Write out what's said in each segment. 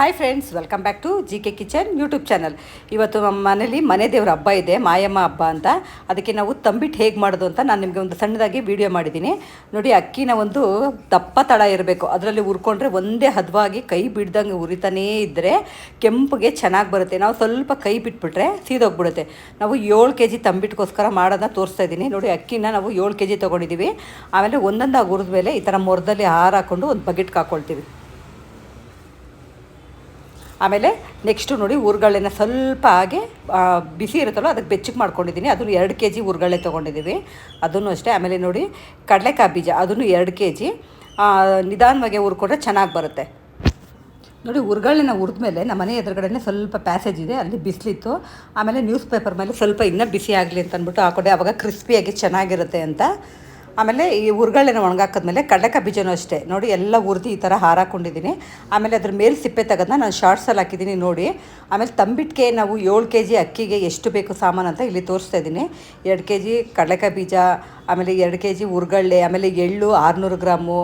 Hi friends welcome back to G K kitchen YouTube channel ಇವತ್ತು ನಮ್ಮ ಮನೇಲಿ ಮನೆ ದೇವ್ರ ಹಬ್ಬ ಇದೆ, ಮಾಯಮ್ಮ ಹಬ್ಬ ಅಂತ. ಅದಕ್ಕೆ ನಾವು ತಂಬಿಟ್ಟು ಹೇಗೆ ಮಾಡೋದು ಅಂತ ನಾನು ನಿಮಗೆ ಒಂದು ಸಣ್ಣದಾಗಿ ವಿಡಿಯೋ ಮಾಡಿದ್ದೀನಿ ನೋಡಿ, ಅಕ್ಕಿನ ಒಂದು ದಪ್ಪ ತಳ ಇರಬೇಕು. ಅದರಲ್ಲಿ ಉರ್ಕೊಂಡ್ರೆ ಒಂದೇ ಹದವಾಗಿ ಕೈ ಬಿಡ್ದಂಗೆ ಉರಿತಾನೇ ಇದ್ದರೆ ಕೆಂಪಗೆ ಚೆನ್ನಾಗಿ ಬರುತ್ತೆ. ನಾವು ಸ್ವಲ್ಪ ಕೈ ಬಿಟ್ಬಿಟ್ರೆ ಸೀದೋಗ್ಬಿಡುತ್ತೆ. ನಾವು ಏಳು ಕೆ ಜಿ ತಂಬಿಟ್ಕೋಸ್ಕರ ಮಾಡೋದನ್ನ ತೋರಿಸ್ತಾ ಇದ್ದೀನಿ. ನೋಡಿ, ಅಕ್ಕಿನ ನಾವು ಏಳು ಕೆ ಜಿ ತೊಗೊಂಡಿದ್ದೀವಿ ಆಮೇಲೆ ಒಂದೊಂದಾಗಿ ಹುರಿದ ಮೇಲೆ ಈ ಥರ ಮೊರದಲ್ಲಿ ಹಾರ ಹಾಕ್ಕೊಂಡು ಒಂದು ಬಕೆಟ್ಗೆ ಹಾಕ್ಕೊಳ್ತೀವಿ ಆಮೇಲೆ ನೆಕ್ಸ್ಟು ನೋಡಿ ಉರ್ಗಳೆನ ಸ್ವಲ್ಪ ಹಾಗೆ ಬಿಸಿ ಇರುತ್ತಲ್ಲ ಅದಕ್ಕೆ ಬೆಚ್ಚಗೆ ಮಾಡ್ಕೊಂಡಿದ್ದೀನಿ. ಅದನ್ನು ಎರಡು ಕೆ ಜಿ ಉರ್ಗಳೆ ತೊಗೊಂಡಿದ್ದೀವಿ. ಅದನ್ನು ಅಷ್ಟೇ, ಆಮೇಲೆ ನೋಡಿ ಕಡಲೆಕಾಯಿ ಬೀಜ, ಅದನ್ನು ಎರಡು ಕೆ ಜಿ. ನಿಧಾನವಾಗಿ ಹುರ್ಕೊಂಡ್ರೆ ಚೆನ್ನಾಗಿ ಬರುತ್ತೆ. ನೋಡಿ ಉರುಗಳನ್ನ ಹುರಿದ ಮೇಲೆ ನಮ್ಮ ಮನೆ ಎದುರುಗಡೆನೇ ಸ್ವಲ್ಪ ಪ್ಯಾಸೇಜ್ ಇದೆ, ಅಲ್ಲಿ ಬಿಸಿಲಿತ್ತು. ಆಮೇಲೆ ನ್ಯೂಸ್ ಪೇಪರ್ ಮೇಲೆ ಸ್ವಲ್ಪ ಇನ್ನೂ ಬಿಸಿ ಆಗಲಿ ಅಂತ ಅಂದ್ಬಿಟ್ಟು ಹಾಕೊಂಡೆ ಆವಾಗ ಕ್ರಿಸ್ಪಿಯಾಗಿ ಚೆನ್ನಾಗಿರುತ್ತೆ ಅಂತ. ಆಮೇಲೆ ಈ ಉರ್ಗಳೆನ ಒಣಗಾಕಿದ್ಮೇಲೆ ಕಡಲೆಕಾಯಿ ಬೀಜನೂ ಅಷ್ಟೇ. ನೋಡಿ, ಎಲ್ಲ ಹುರಿದು ಈ ಥರ ಹಾರಾಕೊಂಡಿದ್ದೀನಿ. ಆಮೇಲೆ ಅದ್ರ ಮೇಲೆ ಸಿಪ್ಪೆ ತೆಗೆದನ್ನ ನಾನು ಶಾರ್ಟ್ಸಲ್ಲಿ ಹಾಕಿದ್ದೀನಿ, ನೋಡಿ. ಆಮೇಲೆ ತಂಬಿಟ್ಟಿಗೆ ನಾವು ಏಳು ಕೆ ಜಿ ಅಕ್ಕಿಗೆ ಎಷ್ಟು ಬೇಕು ಸಾಮಾನು ಅಂತ ಇಲ್ಲಿ ತೋರಿಸ್ತಾ ಇದ್ದೀನಿ. ಎರಡು ಕೆ ಜಿ ಕಡಲೆಕಾಯಿ ಬೀಜ, ಆಮೇಲೆ ಎರಡು ಕೆ ಜಿ ಉರುಗಳ್ಳೆ ಆಮೇಲೆ ಎಳ್ಳು ಆರುನೂರು ಗ್ರಾಮು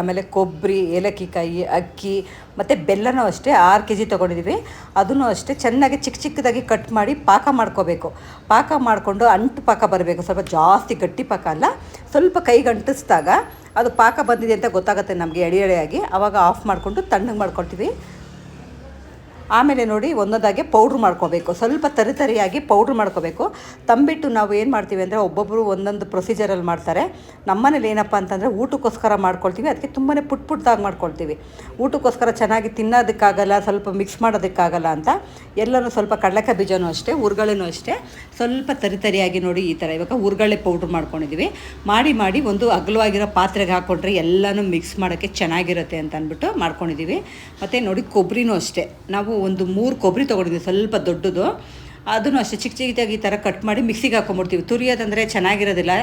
ಆಮೇಲೆ ಕೊಬ್ಬರಿ ಏಲಕ್ಕಿಕಾಯಿ ಅಕ್ಕಿ ಮತ್ತು ಬೆಲ್ಲನೂ ಅಷ್ಟೇ ಆರು ಕೆ ಜಿ ತೊಗೊಂಡಿದ್ದೀವಿ ಅದನ್ನು ಅಷ್ಟೇ ಚೆನ್ನಾಗಿ ಚಿಕ್ಕ ಚಿಕ್ಕದಾಗಿ ಕಟ್ ಮಾಡಿ ಪಾಕ ಮಾಡ್ಕೋಬೇಕು. ಪಾಕ ಮಾಡಿಕೊಂಡು ಅಂಟು ಪಾಕ ಬರಬೇಕು. ಸ್ವಲ್ಪ ಜಾಸ್ತಿ ಗಟ್ಟಿ ಪಾಕ ಅಲ್ಲ, ಸ್ವಲ್ಪ ಕೈಗೆ ಅಂಟಿಸ್ದಾಗ ಅದು ಪಾಕ ಬಂದಿದೆ ಅಂತ ಗೊತ್ತಾಗುತ್ತೆ ನಮಗೆ ಎಳೆ ಎಳೆಯಾಗಿ ಆವಾಗ ಆಫ್ ಮಾಡಿಕೊಂಡು ತಣ್ಣಗೆ ಮಾಡ್ಕೊಳ್ತೀವಿ. ಆಮೇಲೆ ನೋಡಿ ಒಂದೊಂದಾಗೆ ಪೌಡ್ರ್ ಮಾಡ್ಕೋಬೇಕು. ಸ್ವಲ್ಪ ತರಿತರಿಯಾಗಿ ಪೌಡ್ರ್ ಮಾಡ್ಕೋಬೇಕು. ತಂಬಿಟ್ಟು ನಾವು ಏನು ಮಾಡ್ತೀವಿ ಅಂದರೆ ಒಬ್ಬೊಬ್ಬರು ಒಂದೊಂದು ಪ್ರೊಸೀಜರಲ್ಲಿ ಮಾಡ್ತಾರೆ. ನಮ್ಮನೇಲಿ ಏನಪ್ಪ ಅಂತಂದರೆ ಊಟಕ್ಕೋಸ್ಕರ ಮಾಡ್ಕೊಳ್ತೀವಿ. ಅದಕ್ಕೆ ತುಂಬಾ ಪುಟ್ ಪುಟ್ದಾಗಿ ಮಾಡ್ಕೊಳ್ತೀವಿ. ಊಟಕ್ಕೋಸ್ಕರ ಚೆನ್ನಾಗಿ ತಿನ್ನೋದಕ್ಕಾಗಲ್ಲ, ಸ್ವಲ್ಪ ಮಿಕ್ಸ್ ಮಾಡೋದಕ್ಕಾಗಲ್ಲ ಅಂತ. ಎಲ್ಲನೂ ಸ್ವಲ್ಪ ಕಡಲೆಕಾಯಿ ಬೀಜನೂ ಅಷ್ಟೇ ಉರ್ಗಳೆನೂ ಅಷ್ಟೇ. ಸ್ವಲ್ಪ ತರಿತರಿಯಾಗಿ ನೋಡಿ ಈ ಥರ ಇವಾಗ ಉರ್ಗಳೆ ಪೌಡ್ರ್ ಮಾಡ್ಕೊಂಡಿದ್ದೀವಿ ಮಾಡಿ ಮಾಡಿ ಒಂದು ಅಗಲವಾಗಿರೋ ಪಾತ್ರೆಗೆ ಹಾಕ್ಕೊಂಡ್ರೆ ಎಲ್ಲನೂ ಮಿಕ್ಸ್ ಮಾಡೋಕ್ಕೆ ಚೆನ್ನಾಗಿರುತ್ತೆ ಅಂತ ಅಂದ್ಬಿಟ್ಟು ಮಾಡ್ಕೊಂಡಿದ್ದೀವಿ ಮತ್ತು ನೋಡಿ ಕೊಬ್ಬರಿನೂ ಅಷ್ಟೇ. ನಾವು ಒಂದು ಮೂರು ಕೊಬ್ಬರಿ ತೊಗೊಂಡಿದ್ದೀವಿ ಸ್ವಲ್ಪ ದೊಡ್ಡದು. ಅದನ್ನು ಅಷ್ಟೇ ಚಿಕ್ಕ ಚಿಕ್ಕದಾಗಿ ಈ ಥರ ಕಟ್ ಮಾಡಿ ಮಿಕ್ಸಿಗೆ ಹಾಕೊಂಬಿಡ್ತೀವಿ. ತುರಿಯೋದಂದರೆ ಚೆನ್ನಾಗಿರೋದಿಲ್ಲ.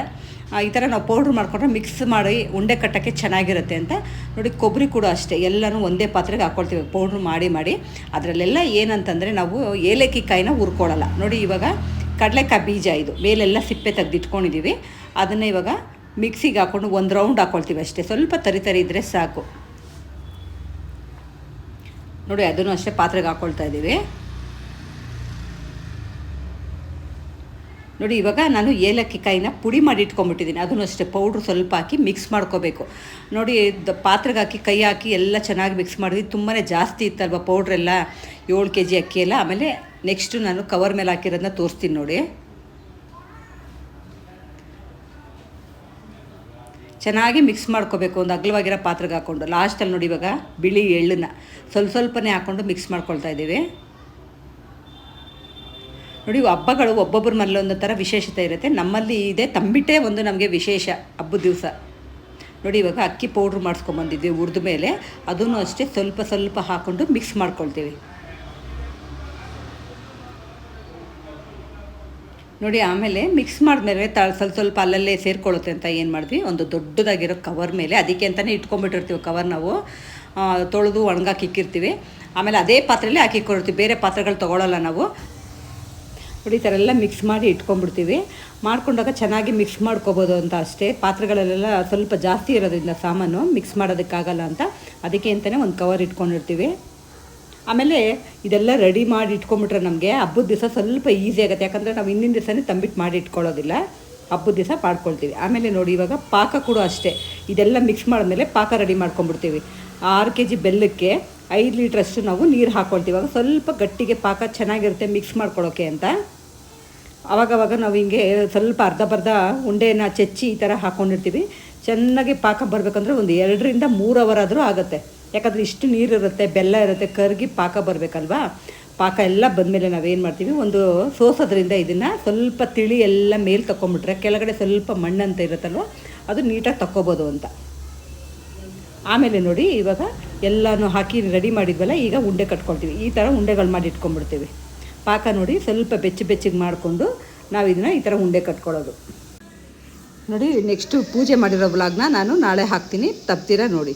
ಈ ಥರ ನಾವು ಪೌಡ್ರ್ ಮಾಡಿಕೊಂಡ್ರೆ ಮಿಕ್ಸ್ ಮಾಡಿ ಉಂಡೆ ಕಟ್ಟೋಕ್ಕೆ ಚೆನ್ನಾಗಿರುತ್ತೆ ಅಂತ ನೋಡಿ ಕೊಬ್ಬರಿ ಕೂಡ ಅಷ್ಟೇ. ಎಲ್ಲನೂ ಒಂದೇ ಪಾತ್ರೆಗೆ ಹಾಕ್ಕೊಳ್ತೀವಿ ಪೌಡ್ರ್ ಮಾಡಿ ಮಾಡಿ. ಅದರಲ್ಲೆಲ್ಲ ಏನಂತಂದರೆ ನಾವು ಏಲಕ್ಕಿ ಕಾಯಿನ ಹುರ್ಕೊಳ್ಳಲ್ಲ. ನೋಡಿ ಇವಾಗ ಕಡಲೆಕಾಯಿ ಬೀಜ ಇದು. ಮೇಲೆಲ್ಲ ಸಿಪ್ಪೆ ತೆಗೆದಿಟ್ಕೊಂಡಿದ್ದೀವಿ ಅದನ್ನು ಇವಾಗ ಮಿಕ್ಸಿಗೆ ಹಾಕ್ಕೊಂಡು ಒಂದು ರೌಂಡ್ ಹಾಕ್ಕೊಳ್ತೀವಿ ಅಷ್ಟೇ. ಸ್ವಲ್ಪ ತರಿ ತರಿ ಇದ್ದರೆ ಸಾಕು. ನೋಡಿ, ಅದನ್ನು ಅಷ್ಟೇ ಪಾತ್ರೆಗೆ ಹಾಕ್ಕೊಳ್ತಾ ಇದ್ದೀವಿ. ನೋಡಿ, ಇವಾಗ ನಾನು ಏಲಕ್ಕಿ ಕಾಯಿನ ಪುಡಿ ಮಾಡಿ ಇಟ್ಕೊಂಡ್ಬಿಟ್ಟಿದ್ದೀನಿ. ಅದನ್ನು ಅಷ್ಟೇ ಪೌಡ್ರ್ ಸ್ವಲ್ಪ ಹಾಕಿ ಮಿಕ್ಸ್ ಮಾಡ್ಕೋಬೇಕು. ನೋಡಿ ಪಾತ್ರೆಗೆ ಹಾಕಿ, ಕೈ ಹಾಕಿ ಎಲ್ಲ ಚೆನ್ನಾಗಿ ಮಿಕ್ಸ್ ಮಾಡಿದ್ವಿ. ತುಂಬಾ ಜಾಸ್ತಿ ಇತ್ತಲ್ವ ಪೌಡ್ರೆಲ್ಲ? ಏಳು ಕೆ ಜಿ ಅಕ್ಕಿ ಎಲ್ಲ. ಆಮೇಲೆ ನೆಕ್ಸ್ಟು ನಾನು ಕವರ್ ಮೇಲೆ ಹಾಕಿರೋದನ್ನ ತೋರಿಸ್ತೀನಿ ನೋಡಿ. ಚೆನ್ನಾಗಿ ಮಿಕ್ಸ್ ಮಾಡ್ಕೋಬೇಕು. ಒಂದು ಅಗಲವಾಗಿರೋ ಪಾತ್ರೆಗೆ ಹಾಕ್ಕೊಂಡು ಲಾಸ್ಟಲ್ಲಿ ನೋಡಿ ಇವಾಗ ಬಿಳಿ ಎಳ್ಳನ್ನ ಸ್ವಲ್ಪ ಸ್ವಲ್ಪನೇ ಹಾಕ್ಕೊಂಡು ಮಿಕ್ಸ್ ಮಾಡ್ಕೊಳ್ತಾ ಇದ್ದೀವಿ. ನೋಡಿ ಹಬ್ಬಗಳು ಒಬ್ಬೊಬ್ಬರ ಮನೇಲಿ ಒಂದೊಂದು ಥರ ವಿಶೇಷತೆ ಇರುತ್ತೆ. ನಮ್ಮಲ್ಲಿ ಇದೆ, ತಂಬಿಟ್ಟೆ ಒಂದು ನಮಗೆ ವಿಶೇಷ ಹಬ್ಬದ ದಿವಸ. ನೋಡಿ ಇವಾಗ ಅಕ್ಕಿ ಪೌಡ್ರ್ ಮಾಡಿಸ್ಕೊಂಬಂದಿದ್ವಿ ಹುರಿದ ಮೇಲೆ. ಅದನ್ನು ಅಷ್ಟೇ ಸ್ವಲ್ಪ ಸ್ವಲ್ಪ ಹಾಕ್ಕೊಂಡು ಮಿಕ್ಸ್ ಮಾಡ್ಕೊಳ್ತೀವಿ. ನೋಡಿ, ಆಮೇಲೆ ಮಿಕ್ಸ್ ಮಾಡಿದ್ಮೇಲೆ ತ ಸ್ವಲ್ಪ ಸ್ವಲ್ಪ ಅಲ್ಲಲ್ಲೇ ಸೇರ್ಕೊಳ್ಳುತ್ತೆ ಅಂತ ಏನು ಮಾಡಿದ್ವಿ? ಒಂದು ದೊಡ್ಡದಾಗಿರೋ ಕವರ್ ಮೇಲೆ, ಅದಕ್ಕೆ ಅಂತಲೇ ಇಟ್ಕೊಂಡ್ಬಿಟ್ಟಿರ್ತೀವಿ ಕವರ್ ನಾವು. ತೊಳೆದು ಒಣಗಾಕಿ ಇಕ್ಕಿರ್ತೀವಿ. ಆಮೇಲೆ ಅದೇ ಪಾತ್ರೆಯಲ್ಲೇ ಹಾಕಿ ಇಕ್ಕೊಂಡಿರ್ತೀವಿ. ಬೇರೆ ಪಾತ್ರೆಗಳು ತೊಗೊಳಲ್ಲ ನಾವು. ನೋಡಿ, ಈ ಥರ ಮಿಕ್ಸ್ ಮಾಡಿ ಇಟ್ಕೊಂಡ್ಬಿಡ್ತೀವಿ. ಮಾಡ್ಕೊಂಡಾಗ ಚೆನ್ನಾಗಿ ಮಿಕ್ಸ್ ಮಾಡ್ಕೋಬೋದು ಅಂತ ಅಷ್ಟೇ. ಪಾತ್ರೆಗಳಲ್ಲೆಲ್ಲ ಸ್ವಲ್ಪ ಜಾಸ್ತಿ ಇರೋದ್ರಿಂದ ಸಾಮಾನು ಮಿಕ್ಸ್ ಮಾಡೋದಕ್ಕಾಗಲ್ಲ ಅಂತ. ಅದಕ್ಕೆ ಅಂತಲೇ ಒಂದು ಕವರ್ ಇಟ್ಕೊಂಡಿರ್ತೀವಿ. ಆಮೇಲೆ ಇದೆಲ್ಲ ರೆಡಿ ಮಾಡಿ ಇಟ್ಕೊಂಬಿಟ್ರೆ ನಮಗೆ ಹಬ್ಬದ ದಿವಸ ಸ್ವಲ್ಪ ಈಸಿ ಆಗುತ್ತೆ. ಯಾಕಂದರೆ ನಾವು ಹಿಂದಿನ ದಿವಸನೇ ತಂಬಿಟ್ಟು ಮಾಡಿ ಇಟ್ಕೊಳ್ಳೋದಿಲ್ಲ. ಹಬ್ಬದ ದಿವಸ ಮಾಡ್ಕೊಳ್ತೀವಿ. ಆಮೇಲೆ ನೋಡಿ ಇವಾಗ ಪಾಕ ಕೂಡ ಅಷ್ಟೇ. ಇದೆಲ್ಲ ಮಿಕ್ಸ್ ಮಾಡಿದ್ಮೇಲೆ ಪಾಕ ರೆಡಿ ಮಾಡ್ಕೊಂಬಿಡ್ತೀವಿ ಆರು ಕೆ ಜಿ ಬೆಲ್ಲಕ್ಕೆ ಐದು ಲೀಟ್ರಷ್ಟು ನಾವು ನೀರು ಹಾಕ್ಕೊಳ್ತೀವಿ ಇವಾಗ ಸ್ವಲ್ಪ ಗಟ್ಟಿಗೆ ಪಾಕ ಚೆನ್ನಾಗಿರುತ್ತೆ ಮಿಕ್ಸ್ ಮಾಡ್ಕೊಳ್ಳೋಕೆ ಅಂತ. ಅವಾಗವಾಗ ನಾವು ಹಿಂಗೆ ಸ್ವಲ್ಪ ಅರ್ಧ ಬರ್ಧ ಉಂಡೆನ ಚೆಚ್ಚಿ ಈ ಥರ ಹಾಕ್ಕೊಂಡಿರ್ತೀವಿ ಚೆನ್ನಾಗಿ ಪಾಕ ಬರಬೇಕಂದ್ರೆ ಒಂದು ಎರಡರಿಂದ ಮೂರು ಅವರ್ ಆದರೂ ಆಗುತ್ತೆ. ಯಾಕಂದರೆ ಇಷ್ಟು ನೀರು ಇರುತ್ತೆ, ಬೆಲ್ಲ ಇರುತ್ತೆ, ಕರಗಿ ಪಾಕ ಬರಬೇಕಲ್ವಾ? ಪಾಕ ಎಲ್ಲ ಬಂದಮೇಲೆ ನಾವೇನು ಮಾಡ್ತೀವಿ, ಒಂದು ಸೋಸೋದ್ರಿಂದ ಇದನ್ನು ಸ್ವಲ್ಪ ತಿಳಿ ಎಲ್ಲ ಮೇಲೆ ತಗೊಂಬಿಟ್ರೆ ಕೆಳಗಡೆ ಸ್ವಲ್ಪ ಮಣ್ಣಂತ ಇರುತ್ತಲ್ವ, ಅದು ನೀಟಾಗಿ ತಕ್ಕೋಬೋದು ಅಂತ. ಆಮೇಲೆ ನೋಡಿ, ಇವಾಗ ಎಲ್ಲನೂ ಹಾಕಿ ರೆಡಿ ಮಾಡಿದ್ವಲ್ಲ, ಈಗ ಉಂಡೆ ಕಟ್ಕೊಳ್ತೀವಿ. ಈ ಥರ ಉಂಡೆಗಳು ಮಾಡಿ ಇಟ್ಕೊಂಡ್ಬಿಡ್ತೀವಿ. ಪಾಕ ನೋಡಿ, ಸ್ವಲ್ಪ ಬೆಚ್ಚ ಬೆಚ್ಚಗೆ ಮಾಡಿಕೊಂಡು ನಾವು ಇದನ್ನು ಈ ಥರ ಉಂಡೆ ಕಟ್ಕೊಳ್ಳೋದು. ನೋಡಿ ನೆಕ್ಸ್ಟು ಪೂಜೆ ಮಾಡಿರೋ ಬ್ಲಾಗ್ನ ನಾನು ನಾಳೆ ಹಾಕ್ತೀನಿ. ತಪ್ತೀರಾ ನೋಡಿ.